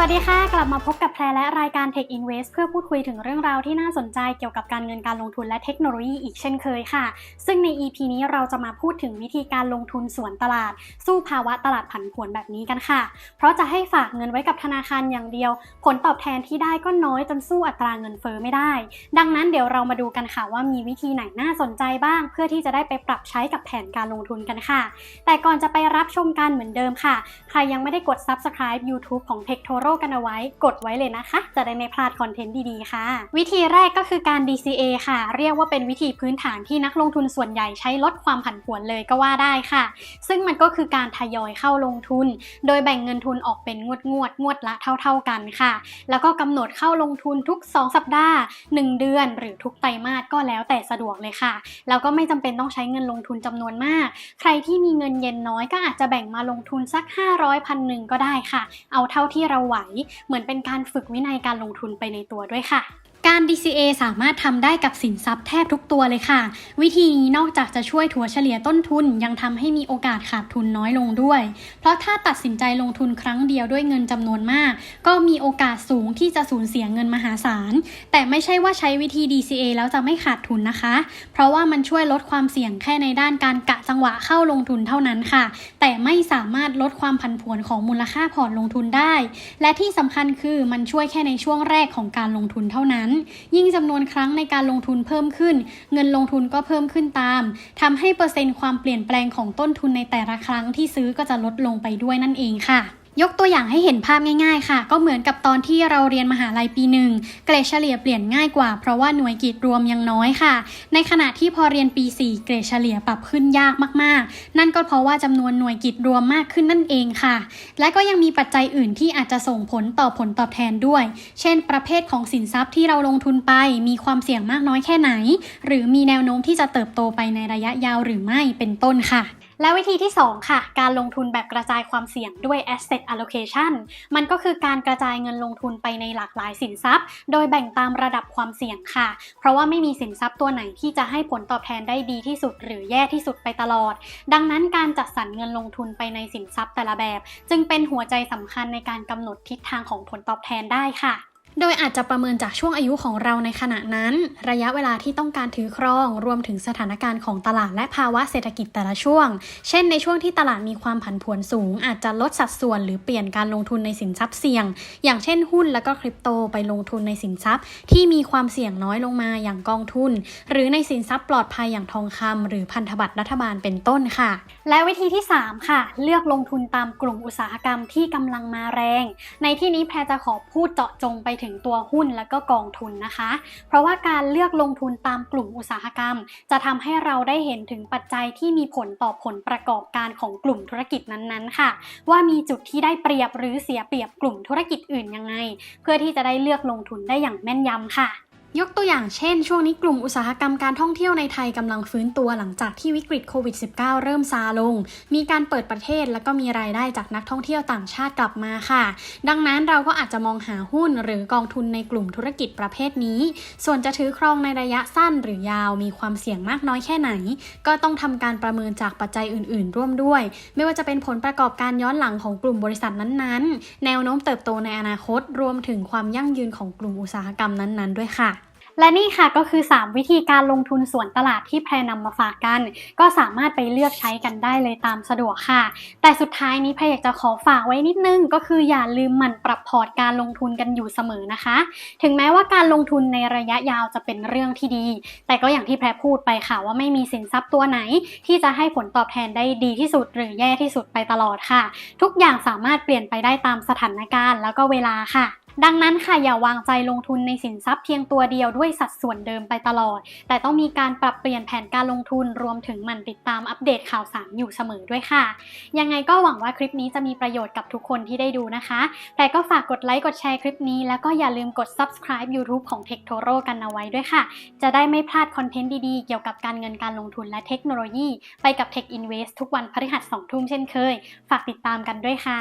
สวัสดีค่ะ กลับมาพบกับแพรและรายการ Tech Invest เพื่อพูดคุยถึงเรื่องราวที่น่าสนใจเกี่ยวกับการเงินการลงทุนและเทคโนโลยีอีกเช่นเคยค่ะ ซึ่งใน EP นี้เราจะมาพูดถึงวิธีการลงทุนสวนตลาด สู้ภาวะตลาดผันผวนแบบนี้กันค่ะ เพราะจะให้ฝากเงินไว้กับธนาคารอย่างเดียว ผลตอบแทนที่ได้ก็น้อยจนสู้อัตราเงินเฟ้อไม่ได้ ดังนั้นเดี๋ยวเรามาดูกันค่ะว่ามีวิธีไหนน่าสนใจบ้าง เพื่อที่จะได้ไปปรับใช้กับแผนการลงทุนกันค่ะ แต่ก่อนจะไปรับชมกันเหมือนเดิมค่ะ ใครยังไม่ได้กด subscribe YouTube ของ Tech Toro กันเอาไว้กดไว้เลยนะคะ จะได้ไม่พลาดคอนเทนต์ดีๆค่ะ วิธีแรกก็คือการ DCA ค่ะ เรียกว่าเป็นวิธีพื้นฐานที่นักลงทุนส่วนใหญ่ใช้ลดความผันผวนเลยก็ว่าได้ค่ะ ซึ่งมันก็คือการทยอยเข้าลงทุน โดยแบ่งเงินทุนออกเป็นงวดงวดๆงวดละเท่า ๆกันค่ะ แล้วก็กำหนดเข้าลงทุนทุก 2 สัปดาห์ 1 เดือน หรือทุกไตรมาสก็แล้วแต่สะดวกเลยค่ะ แล้วก็ไม่จำเป็นต้องใช้เงินลงทุนจำนวนมาก ใครที่มีเงินเย็นน้อยก็อาจจะแบ่งมาลงทุนสัก 500พันหนึ่งก็ได้ค่ะ เอาเท่าที่เราไหวเหมือนเป็นการฝึกวินัยการลงทุนไปในตัวด้วยค่ะ การ DCA สามารถทำได้กับสินทรัพย์แทบทุกตัวเลยค่ะ วิธีนี้นอกจากจะช่วยถัวเฉลี่ยต้นทุนยังทำให้มีโอกาสขาดทุนน้อยลงด้วย เพราะถ้าตัดสินใจลงทุนครั้งเดียวด้วยเงินจำนวนมาก ก็มีโอกาสสูงที่จะสูญเสียเงินมหาศาล แต่ไม่ใช่ว่าใช้วิธี DCA แล้วจะไม่ขาดทุนนะคะ เพราะว่ามันช่วยลดความเสี่ยงแค่ในด้านการกะจังหวะเข้าลงทุนเท่านั้นค่ะ แต่ไม่สามารถลดความผันผวนของมูลค่าพอร์ตลงทุนได้ และที่สำคัญคือมันช่วยแค่ในช่วงแรกของการลงทุนเท่านั้นยิ่งจำนวนครั้งในการลงทุนเพิ่มขึ้น เงินลงทุนก็เพิ่มขึ้นตามทำให้เปอร์เซ็นต์ความเปลี่ยนแปลงของต้นทุนในแต่ละครั้งที่ซื้อก็จะลดลงไปด้วยนั่นเองค่ะ ยกตัวอย่างให้เห็นภาพง่ายๆ ค่ะ ก็เหมือนกับตอนที่เราเรียนมหาลัยปีหนึ่งเกรดเฉลี่ยเปลี่ยนง่ายกว่าเพราะว่าหน่วยกิจรวมยังน้อยค่ะ ในขณะที่พอเรียนปี 4 เกรดเฉลี่ยปรับขึ้นยากมากๆ นั่นก็เพราะว่าจำนวนหน่วยกิจรวมมากขึ้นนั่นเองค่ะ และก็ยังมีปัจจัยอื่นที่อาจจะส่งผลต่อผลตอบแทนด้วย เช่น ประเภทของสินทรัพย์ที่เราลงทุนไป มีความเสี่ยงมากน้อยแค่ไหน หรือมีแนวโน้มที่จะเติบโตไปในระยะยาวหรือไม่เป็นต้นค่ะ และวิธีที่ 2 ค่ะ การลงทุนแบบกระจายความเสี่ยงด้วย asset allocation มันก็คือการกระจายเงินลงทุนไปในหลากหลายสินทรัพย์ โดยแบ่งตามระดับความเสี่ยงค่ะ เพราะว่าไม่มีสินทรัพย์ตัวไหนที่จะให้ผลตอบแทนได้ดีที่สุด หรือแย่ที่สุดไปตลอด ดังนั้นการจัดสรรเงินลงทุนไปในสินทรัพย์แต่ละแบบ จึงเป็นหัวใจสำคัญในการกำหนดทิศทางของผลตอบแทนได้ค่ะ โดยอาจจะประเมินจากช่วงอายุของเราในขณะนั้น ระยะเวลาที่ต้องการถือครอง รวมถึงสถานการณ์ของตลาดและภาวะเศรษฐกิจแต่ละช่วง เช่นในช่วงที่ตลาดมีความผันผวนสูง อาจจะลดสัดส่วนหรือเปลี่ยนการลงทุนในสินทรัพย์เสี่ยง อย่างเช่นหุ้นและก็คริปโตไปลงทุนในสินทรัพย์ ที่มีความเสี่ยงน้อยลงมาอย่างกองทุน หรือในสินทรัพย์ปลอดภัยอย่างทองคำหรือพันธบัตรรัฐบาลเป็นต้นค่ะ และวิธีที่ 3 ค่ะ เลือกลงทุนตามกลุ่มอุตสาหกรรมที่กำลังมาแรง ในที่นี้แพรจะขอพูดเจาะจงไปถึงตัวหุ้นและก็กองทุนนะคะ เพราะว่าการเลือกลงทุนตามกลุ่มอุตสาหกรรม จะทำให้เราได้เห็นถึงปัจจัยที่มีผลต่อผลประกอบการของกลุ่มธุรกิจนั้นๆ ค่ะ ว่ามีจุดที่ได้เปรียบหรือเสียเปรียบกลุ่มธุรกิจอื่นยังไง เพื่อที่จะได้เลือกลงทุนได้อย่างแม่นยำค่ะ ยกตัวอย่างเช่น ช่วงนี้กลุ่มอุตสาหกรรมการท่องเที่ยวในไทยกำลังฟื้นตัวหลังจากที่วิกฤตโควิด -19 เริ่มซาลง มีการเปิดประเทศแล้วก็มีรายได้จากนักท่องเที่ยวต่างชาติกลับมาค่ะ ดังนั้นเราก็อาจจะมองหาหุ้นหรือกองทุนในกลุ่มธุรกิจประเภทนี้ ส่วนจะถือครองในระยะสั้นหรือยาวมีความเสี่ยงมากน้อยแค่ไหน ก็ต้องทำการประเมินจากปัจจัยอื่น ๆ ร่วมด้วย ไม่ว่าจะเป็นผลประกอบการย้อนหลังของกลุ่มบริษัทนั้น ๆ แนวโน้มเติบโตในอนาคต รวมถึงความยั่งยืนของกลุ่มอุตสาหกรรมนั้น ๆ ด้วยค่ะ และนี่ค่ะก็คือ 3 วิธีการลงทุนส่วนตลาดที่แพรนำมาฝากกัน ก็สามารถไปเลือกใช้กันได้เลยตามสะดวกค่ะ แต่สุดท้ายนี้แพรอยากจะขอฝากไว้นิดนึง ก็คืออย่าลืมหมั่นปรับพอร์ตการลงทุนกันอยู่เสมอนะคะ ถึงแม้ว่าการลงทุนในระยะยาวจะเป็นเรื่องที่ดี แต่ก็อย่างที่แพรพูดไปค่ะว่าไม่มีสินทรัพย์ตัวไหน ที่จะให้ผลตอบแทนได้ดีที่สุด หรือแย่ที่สุดไปตลอดค่ะ ทุกอย่างสามารถเปลี่ยนไปได้ตามสถานการณ์แล้วก็เวลาค่ะ ดังนั้นค่ะอย่าวางใจลงทุนในสินทรัพย์เพียงตัวเดียวด้วยสัดส่วนเดิมไปตลอด แต่ต้องมีการปรับเปลี่ยนแผนการลงทุนรวมถึงหมันติดตามอัปเดตข่าวสารอยู่เสมอด้วยค่ะ ยังไงก็หวังว่าคลิปนี้จะมีประโยชน์กับทุกคนที่ได้ดูนะคะ แต่ก็ฝากกดไลค์กดแชร์คลิปนี้ แล้วก็อย่าลืมกด subscribe YouTube ของ Tech Toro กันเอาไว้ด้วยค่ะ จะได้ไม่พลาดคอนเทนต์ดีๆ เกี่ยวกับการเงินการลงทุนและเทคโนโลยี ไปกับ Tech Invest ทุกวันพฤหัส2ทุ่มเช่นเคย ฝากติดตามกันด้วยค่ะ